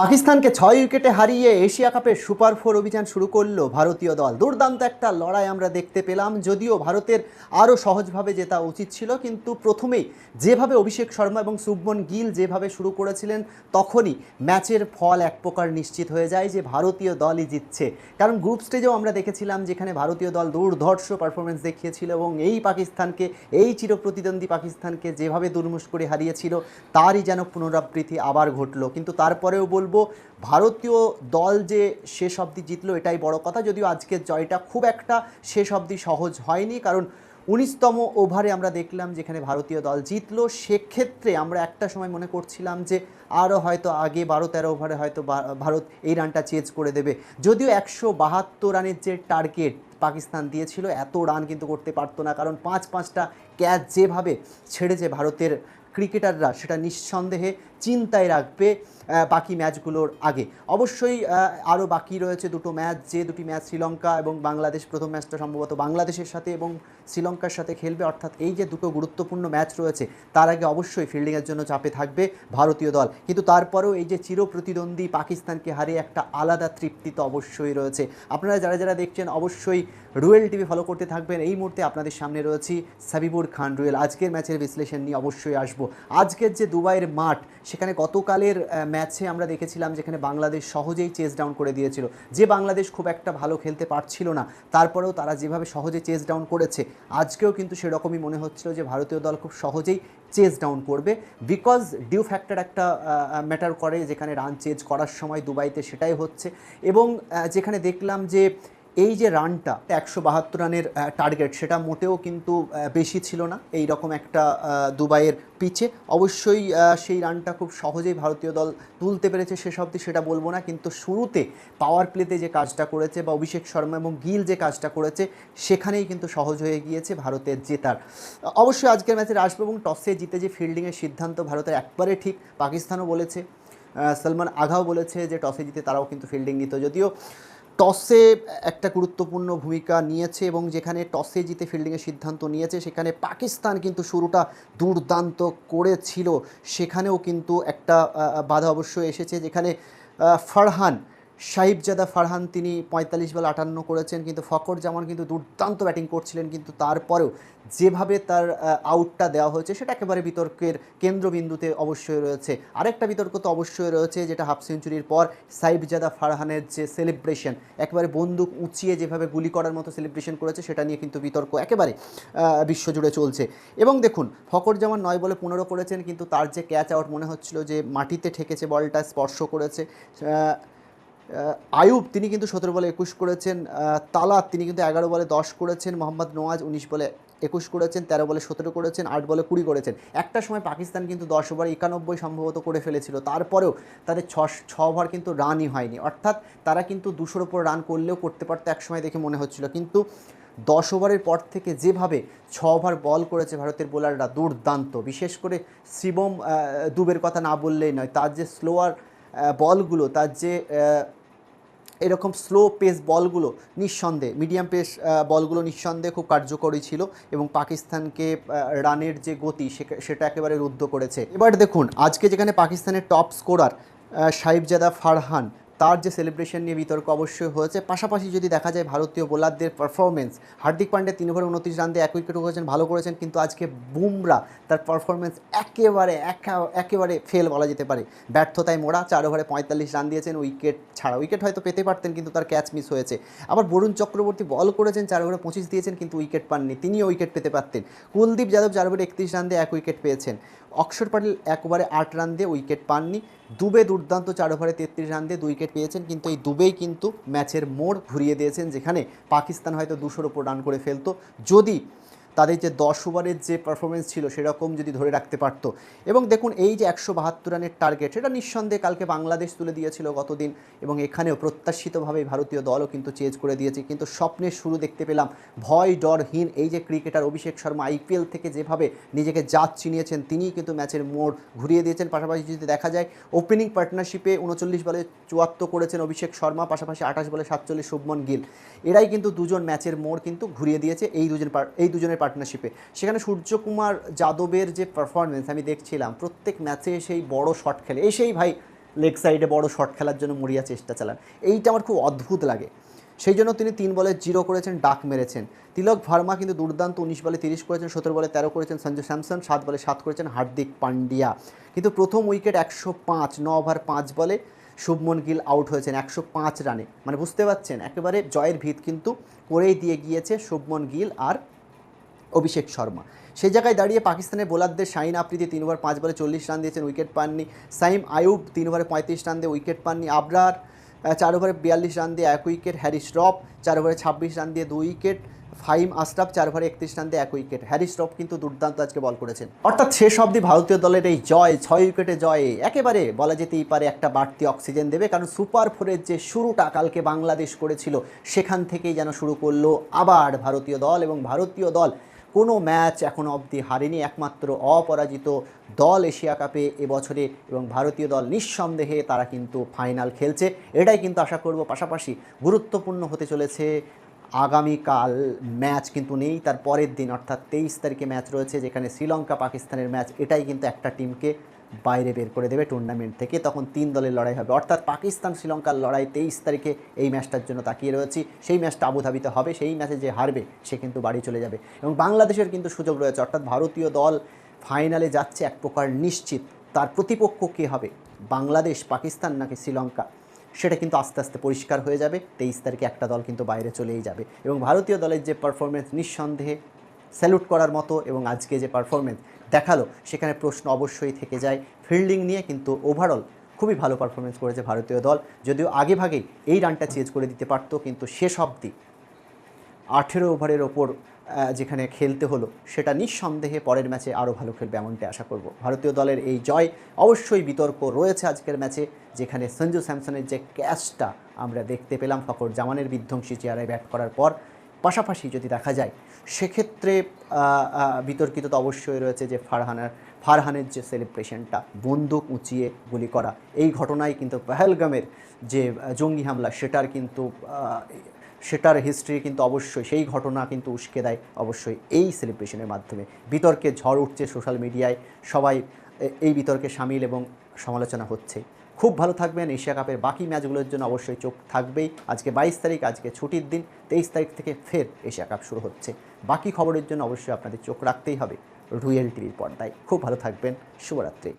পাকিস্তানকে ছয় উইকেটে হারিয়ে এশিয়া কাপের সুপার ফোর অভিযান শুরু করল ভারতীয় দল। দুর্দান্ত একটা লড়াই আমরা দেখতে পেলাম, যদিও ভারতের আরও সহজভাবে জেতা উচিত ছিল, কিন্তু প্রথমেই যেভাবে অভিষেক শর্মা এবং শুভমন গিল যেভাবে শুরু করেছিলেন, তখনই ম্যাচের ফল এক প্রকার নিশ্চিত হয়ে যায় যে ভারতীয় দলই জিতছে। কারণ গ্রুপ স্টেজেও আমরা দেখেছিলাম যেখানে ভারতীয় দল দুর্ধর্ষ পারফরমেন্স দেখিয়েছিল এবং এই পাকিস্তানকে, এই চিরপ্রতিদ্বন্দ্বী পাকিস্তানকে যেভাবে দুর্মুষ করে হারিয়েছিল, তারই যেন পুনরাবৃত্তি আবার ঘটলো। কিন্তু তারপরেও বলব, ভারতীয় দল যে শেষ অবধি জিতলো এটাই বড় কথা, যদিও আজকের জয়টা খুব একটা শেষ অবধি সহজ হয়নি, কারণ উনিশতম ওভারে আমরা দেখলাম যেখানে ভারতীয় দল জিতলো, সেক্ষেত্রে আমরা একটা সময় মনে করছিলাম যে আরও হয়তো আগে বারো তেরো ওভারে হয়তো ভারত এই রানটা চেঞ্জ করে দেবে। যদিও একশো বাহাত্তর রানের যে টার্গেট পাকিস্তান দিয়েছিল, এত রান কিন্তু করতে পারতো না, কারণ পাঁচ পাঁচটা ক্যাচ যেভাবে ছেড়েছে ভারতের ক্রিকেটাররা, সেটা নিঃসন্দেহে চিন্তায় রাখবে। বাকি ম্যাচগুলোর আগে। অবশ্যই আরও বাকি রয়েছে দুটো ম্যাচ, যে দুটি ম্যাচ শ্রীলঙ্কা এবং বাংলাদেশ, প্রথম ম্যাচটা সম্ভবত বাংলাদেশের সাথে এবং শ্রীলঙ্কার সাথে খেলবে, অর্থাৎ এই যে দুটো গুরুত্বপূর্ণ ম্যাচ রয়েছে, তার আগে অবশ্যই ফিল্ডিংয়ের জন্য চাপে থাকবে ভারতীয় দল। কিন্তু তারপরেও এই যে চির প্রতিদ্বন্দ্বী পাকিস্তানকে হারিয়ে একটা আলাদা তৃপ্তি তো অবশ্যই রয়েছে। আপনারা যারা যারা দেখছেন, অবশ্যই রুয়েল টিভি ফলো করতে থাকবেন। এই মুহূর্তে আপনাদের সামনে রয়েছি সাবিবুর খান রুয়েল। আজকের ম্যাচের বিশ্লেষণ নিয়ে অবশ্যই আসব। আজকের যে দুবাইয়ের মাঠ, সেখানে গতকালের ম্যাচে আমরা দেখেছিলাম যেখানে বাংলাদেশ সহজেই চেস ডাউন করে দিয়েছিল। যে বাংলাদেশ খুব একটা ভালো খেলতে পারছিল না, তারপরেও তারা যেভাবে সহজে চেস ডাউন করেছে, আজকেও কিন্তু সেরকমই মনে হচ্ছিল যে ভারতীয় দল খুব সহজেই চেস ডাউন করবে। বিকজ ডিউ ফ্যাক্টর একটা ম্যাটার করে যেখানে রান চেজ করার সময় দুবাইতে সেটাই হচ্ছে। এবং যেখানে দেখলাম যে এই যে রানটা, একশো বাহাত্তর রানের টার্গেট সেটা মোটেও কিন্তু বেশি ছিল না। এই রকম একটা দুবাইয়ের পিচে অবশ্যই সেই রানটা খুব সহজেই ভারতীয় দল তুলতে পেরেছে শেষ অবধি, সেটা বলব না। কিন্তু শুরুতে পাওয়ার প্লেতে যে কাজটা করেছে, বা অভিষেক শর্মা এবং গিল যে কাজটা করেছে, সেখানেই কিন্তু সহজ হয়ে গিয়েছে ভারতের জেতার। অবশ্যই আজকের ম্যাচে আসবে এবং টসে জিতে যে ফিল্ডিংয়ের সিদ্ধান্ত ভারতের একবারে ঠিক, পাকিস্তানও বলেছে। সলমান আঘাও বলেছে যে টসে জিতে তারাও কিন্তু ফিল্ডিং নিত। যদিও টসে একটা গুরুত্বপূর্ণ ভূমিকা নিয়েছে এবং যেখানে টসে জিতে ফিল্ডিংয়ের সিদ্ধান্ত নিয়েছে, সেখানে পাকিস্তান কিন্তু শুরুটা দুর্দান্ত করেছিল। সেখানেও কিন্তু একটা বাধা অবশ্য এসেছে যেখানে ফারহান সাহিবজাদা ফারহান তিনি পঁয়তাল্লিশ বল আটান্ন করেছেন, কিন্তু ফকর জামান কিন্তু দুর্দান্ত ব্যাটিং করছিলেন, কিন্তু তারপরেও যেভাবে তার আউটটা দেওয়া হয়েছে সেটা একেবারে বিতর্কের কেন্দ্রবিন্দুতে অবশ্যই রয়েছে। আরেকটা বিতর্ক তো অবশ্যই রয়েছে, যেটা হাফ সেঞ্চুরির পর সাইবজাদা ফারহানের যে সেলিব্রেশন, একেবারে বন্দুক উঁচিয়ে যেভাবে গুলি করার মতো সেলিব্রেশন করেছে সেটা নিয়ে কিন্তু বিতর্ক একেবারে বিশ্বজুড়ে চলছে। এবং দেখুন ফকর জামান নয় বলে পনেরো করেছেন, কিন্তু তার যে ক্যাচ আউট মনে হচ্ছিল যে মাটিতে ঠেকেছে বলটা, স্পর্শ করেছে আয়ুব, তিনি কিন্তু সতেরো বলে একুশ করেছেন। তালাত, তিনি কিন্তু এগারো বলে দশ করেছেন। মোহাম্মদ নওয়াজ উনিশ বলে একুশ করেছেন, তেরো বলে সতেরো করেছেন, আট বলে কুড়ি করেছেন। একটা সময় পাকিস্তান কিন্তু দশ ওভার একানব্বই সম্ভবত করে ফেলেছিল। তারপরেও তাদের ছ ছ ওভার কিন্তু রানই হয়নি। অর্থাৎ তারা কিন্তু দুশোর ওপর রান করলেও করতে পারতো এক সময় দেখে মনে হচ্ছিল। কিন্তু দশ ওভারের পর থেকে যেভাবে ছ ওভার বল করেছে ভারতের বোলাররা, দুর্দান্ত। বিশেষ করে শিবম দুবের কথা না বললেই নয়, তার যে স্লোয়ার বলগুলো, তার যে এরকম স্লো পেস বলগুলো নিঃসন্দেহে মিডিয়াম পেস বলগুলো নিঃসন্দেহে খুব কার্যকরী ছিল এবং পাকিস্তানকে রানের যে গতি, সেটা- একেবারে রুদ্ধ করেছে। এবার দেখুন, আজকে যেখানে পাকিস্তানের টপ স্কোরার সাহিবজাদা ফারহান তার যে সেলিব্রেশন নিয়ে বিতর্ক অবশ্যই হয়েছে। পাশাপাশি যদি দেখা যায় ভারতীয় বোলারদের পারফরমেন্স হার্দিক পান্ডে তিন ওভার উনত্রিশ রান দিয়ে এক উইকেট করেছেন ভালো করেছেন, কিন্তু আজকে বুমরা তার পারফরমেন্স একেবারে, একা- একেবারে ফেল বলা যেতে পারে। ব্যর্থতায় মোড়া, চার ওভারে পঁয়তাল্লিশ রান দিয়েছেন উইকেট ছাড়া। উইকেট হয়তো পেতে পারতেন, কিন্তু তার ক্যাচ মিস হয়েছে। আবার বরুণ চক্রবর্তী বল করেছেন, চার ওভারে পঁচিশ দিয়েছেন, কিন্তু উইকেট পাননি। তিনিও উইকেট পেতে পারতেন। কুলদীপ যাদব চার ওভারে একত্রিশ রান দিয়ে এক উইকেট পেয়েছেন। অক্ষর পাটিল এক ওভারে আট রান দিয়ে উইকেট পাননি। দুবে দুর্দান্ত চার ওভারে তেত্রিশ রান দিয়ে দুই উইকেট পেয়েছেন, কিন্তু এই দুবেই কিন্তু ম্যাচের মোড় ঘুরিয়ে দিয়েছেন, যেখানে পাকিস্তান হয়তো দুশোর ওপর রান করে ফেলতো। যদি তাদের যে দশ ওভারের যে পারফরমেন্স ছিল সেরকম যদি ধরে রাখতে পারতো। এবং দেখুন, এই যে একশো বাহাত্তর রানের টার্গেট সেটা নিঃসন্দেহে কালকে বাংলাদেশ তুলে দিয়েছিল গতদিন এবং এখানেও প্রত্যাশিতভাবে ভারতীয় দলও কিন্তু চেঞ্জ করে দিয়েছে। কিন্তু স্বপ্নের শুরু দেখতে পেলাম ভয়, ডরহীন এই যে ক্রিকেটার অভিষেক শর্মা আইপিএল থেকে যেভাবে নিজেকে জাত চিনিয়েছেন, তিনিই কিন্তু ম্যাচের মোড় ঘুরিয়ে দিয়েছেন। পাশাপাশি যদি দেখা যায় ওপেনিং পার্টনারশিপে উনচল্লিশ বলে চুয়াত্তর করেছেন অভিষেক শর্মা, পাশাপাশি আঠাশ বলে সাতচল্লিশ শুভমন গিল। এরাই কিন্তু দুজন ম্যাচের মোড় কিন্তু ঘুরিয়ে দিয়েছে। এই দুজন এই দুজনের পার্টনারশিপে সেখানে সূর্যকুমার যাদবের যে পারফরমেন্স আমি দেখছিলাম, প্রত্যেক ম্যাচে সেই বড় শট খেলে। এসেই ভাই লেগ সাইডে বড় শট খেলার জন্য মরিয়া চেষ্টা চালান। এইটা আমার খুব অদ্ভুত লাগে। সেই জন্য তিনি তিন বলে জিরো করেছেন, ডাক মেরেছেন। তিলক ভার্মা কিন্তু দুর্দান্ত উনিশ বলে তিরিশ করেছেন, সতেরো বলে তেরো করেছেন সঞ্জু স্যামসন সাত বলে সাত করেছেন, হার্দিক পান্ডিয়া। কিন্তু প্রথম উইকেট একশো পাঁচ, ন ওভার পাঁচ বলে শুভমন গিল আউট হয়েছেন একশো পাঁচ রানে মানে বুঝতে পারছেন, একেবারে জয়ের ভিত কিন্তু করেই দিয়ে গিয়েছে শুভমন গিল আর অভিষেক শর্মা। সেই জায়গায় দাঁড়িয়ে পাকিস্তানের বোলারদের শাহিন আফ্রিদি তিন ওভার পাঁচ বলে চল্লিশ রান দিয়েছেন, উইকেট পাননি। সাইম আয়ুব তিন ওভারে পঁয়ত্রিশ রান দিয়ে উইকেট পাননি। আবরার চার ওভারে বিয়াল্লিশ রান দিয়ে এক উইকেট। হ্যারিস রফ চার ওভারে ছাব্বিশ রান দিয়ে দুই উইকেট। ফাইম আশরাফ, চার ওভারে একত্রিশ রান দিয়ে এক উইকেট। হ্যারিস রফ কিন্তু দুর্দান্ত আজকে বল করেছেন। অর্থাৎ শেষ অবধি ভারতীয় দলের এই জয়, ছয় উইকেটে জয়ে, একেবারে বলা যেতেই পারে একটা বাড়তি অক্সিজেন দেবে। কারণ সুপার ফোরের যে শুরুটা কালকে বাংলাদেশ করেছিল, সেখান থেকেই যেন শুরু করল আবার ভারতীয় দল এবং ভারতীয় দল কোনো ম্যাচ এখনও অবধি হারেনি একমাত্র অপরাজিত দল এশিয়া কাপে এবছরে এবং ভারতীয় দল নিঃসন্দেহে তারা কিন্তু ফাইনাল খেলছে। এটাই কিন্তু আশা করব। পাশাপাশি গুরুত্বপূর্ণ হতে চলেছে আগামীকাল ম্যাচ কিন্তু নেই, তার পরের দিন অর্থাৎ তেইশ তারিখে ম্যাচ রয়েছে, যেখানে শ্রীলঙ্কা পাকিস্তানের ম্যাচ, এটাই কিন্তু একটা টিমকে বাইরে বের করে দেবে টুর্নামেন্ট থেকে, তখন তিন দলের লড়াই হবে। অর্থাৎ পাকিস্তান শ্রীলঙ্কার লড়াই তেইশ তারিখে এই ম্যাচটার জন্য তাকিয়ে রয়েছি। সেই ম্যাচটা আবুধাবিতে হবে, সেই ম্যাচে যে হারবে, সে কিন্তু বাড়ি চলে যাবে। এবং বাংলাদেশের কিন্তু সুযোগ রয়েছে, অর্থাৎ ভারতীয় দল ফাইনালে যাচ্ছে এক প্রকার নিশ্চিত। তার প্রতিপক্ষ কে হবে? বাংলাদেশ, পাকিস্তান নাকি শ্রীলঙ্কা? সেটা কিন্তু আস্তে আস্তে পরিষ্কার হয়ে যাবে। তেইশ তারিখে একটা দল কিন্তু বাইরে চলেই যাবে। এবং ভারতীয় দলের যে পারফরমেন্স নিঃসন্দেহে স্যালুট করার মতো এবং আজকে যে পারফরমেন্স দেখাল। সেখানে প্রশ্ন অবশ্যই থেকে যায়। ফিল্ডিং নিয়ে কিন্তু ওভারঅল খুবই ভালো পারফরমেন্স করেছে ভারতীয় দল। যদিও আগে ভাগেই এই রানটা চেঞ্জ করে দিতে পারতো, কিন্তু শেষ অবধি আঠেরো ওভারের ওপর যেখানে খেলতে হলো, সেটা নিঃসন্দেহে পরের ম্যাচে আরও ভালো খেলবে এমনটাই আশা করব। ভারতীয় দলের এই জয়, অবশ্যই বিতর্ক রয়েছে আজকের ম্যাচে যেখানে সঞ্জু স্যামসনের যে ক্যাচটা আমরা দেখতে পেলাম ফকর জামানের বিধ্বংসী চেয়ারায় ব্যাট করার পর পাশাপাশি যদি দেখা যায়, সেক্ষেত্রে বিতর্কিত তো অবশ্যই রয়েছে যে ফারহানার, ফারহানের যে সেলিব্রেশনটা বন্দুক উঁচিয়ে গুলি করা, এই ঘটনায় কিন্তু পেহেলগামের যে জঙ্গি হামলা, সেটার কিন্তু সেটার হিস্ট্রি কিন্তু অবশ্যই, সেই ঘটনা কিন্তু উস্কে দেয় অবশ্যই এই সেলিব্রেশনের মাধ্যমে। বিতর্কে ঝড় উঠছে সোশ্যাল মিডিয়ায় সবাই এই বিতর্কে সামিল এবং সমালোচনা হচ্ছে। খুব ভালো থাকবেন। এশিয়া কাপের বাকি ম্যাচগুলোর জন্য অবশ্যই চোখ থাকবেই। আজকে বাইশ তারিখ, আজকে ছুটির দিন। তেইশ তারিখ থেকে ফের এশিয়া কাপ শুরু হচ্ছে। বাকি খবরের জন্য অবশ্যই আপনাদের চোখ রাখতেই হবে রুয়েল টিভির পর্দায়। খুব ভালো থাকবেন। শুভরাত্রি।